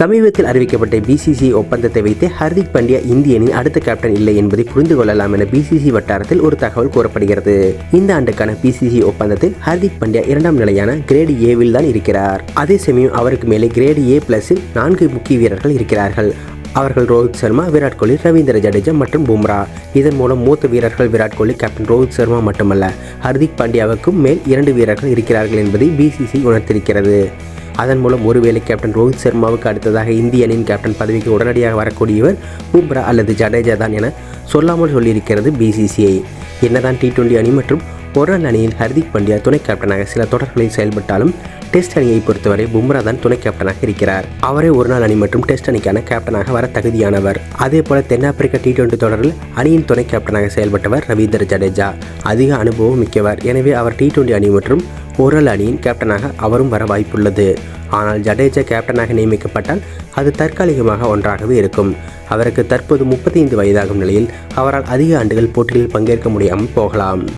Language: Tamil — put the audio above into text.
சமீபத்தில் அறிவிக்கப்பட்ட பிசிசி ஒப்பந்தத்தை வைத்து ஹர்திக் பாண்டியா இந்திய அணியின் அடுத்த கேப்டன் இல்லை என்பதை புரிந்து கொள்ளலாம் என பிசிசி வட்டாரத்தில் ஒரு தகவல் கூறப்படுகிறது. இந்த ஆண்டுக்கான பிசிசி ஒப்பந்தத்தில் ஹர்திக் பாண்டியா இரண்டாம் நிலையான கிரேடு ஏவில் தான் இருக்கிறார். அதே சமயம் அவருக்கு மேலே கிரேடு ஏ பிளஸில் நான்கு முக்கிய வீரர்கள் இருக்கிறார்கள். அவர்கள் ரோஹித் சர்மா விராட் கோலி ரவீந்திர ஜடேஜா மற்றும் பும்ரா. இதன் மூலம் மூத்த வீரர்கள் விராட் கோலி கேப்டன் ரோஹித் சர்மா மட்டுமல்ல ஹர்திக் பாண்டியாவுக்கும் மேல் இரண்டு வீரர்கள் இருக்கிறார்கள் என்பதை பிசிசி உணர்த்திருக்கிறது. அதன் மூலம் ஒருவேளை கேப்டன் ரோஹித் சர்மாவுக்கு அடுத்ததாக இந்திய அணியின் கேப்டன் பதவிக்கு உடனடியாக வரக்கூடியவர் பும்ரா அல்லது ஜடேஜா தான் என சொல்லாமல் சொல்லியிருக்கிறது பிசிசிஐ என்னதான் டி டுவெண்டி அணி மற்றும் ஒரு நாள் அணியில் ஹர்திக் பாண்டியா துணை கேப்டனாக சில தொடர்களில் செயல்பட்டாலும் டெஸ்ட் அணியை பொறுத்தவரை பும்ரா தான் துணை கேப்டனாக இருக்கிறார். அவரே ஒருநாள் அணி மற்றும் டெஸ்ட் அணிக்கான கேப்டனாக வர தகுதியானவர். அதே போல தென்னாப்பிரிக்க டி டுவெண்டி தொடரில் அணியின் துணை கேப்டனாக செயல்பட்டவர் ரவீந்திர ஜடேஜா. அதிக அனுபவம் மிக்கவர். எனவே அவர் டி டுவெண்டி அணி மற்றும் ஒரு அணியின் கேப்டனாக அவரும் வர வாய்ப்புள்ளது. ஆனால் ஜடேஜா கேப்டனாக நியமிக்கப்பட்டால் அது தற்காலிகமாக ஒன்றாகவே இருக்கும். அவருக்கு தற்போது முப்பத்தைந்து வயதாகும் நிலையில் அவரால் அதிக ஆண்டுகள் போட்டியில் பங்கேற்க முடியாமல் போகலாம்.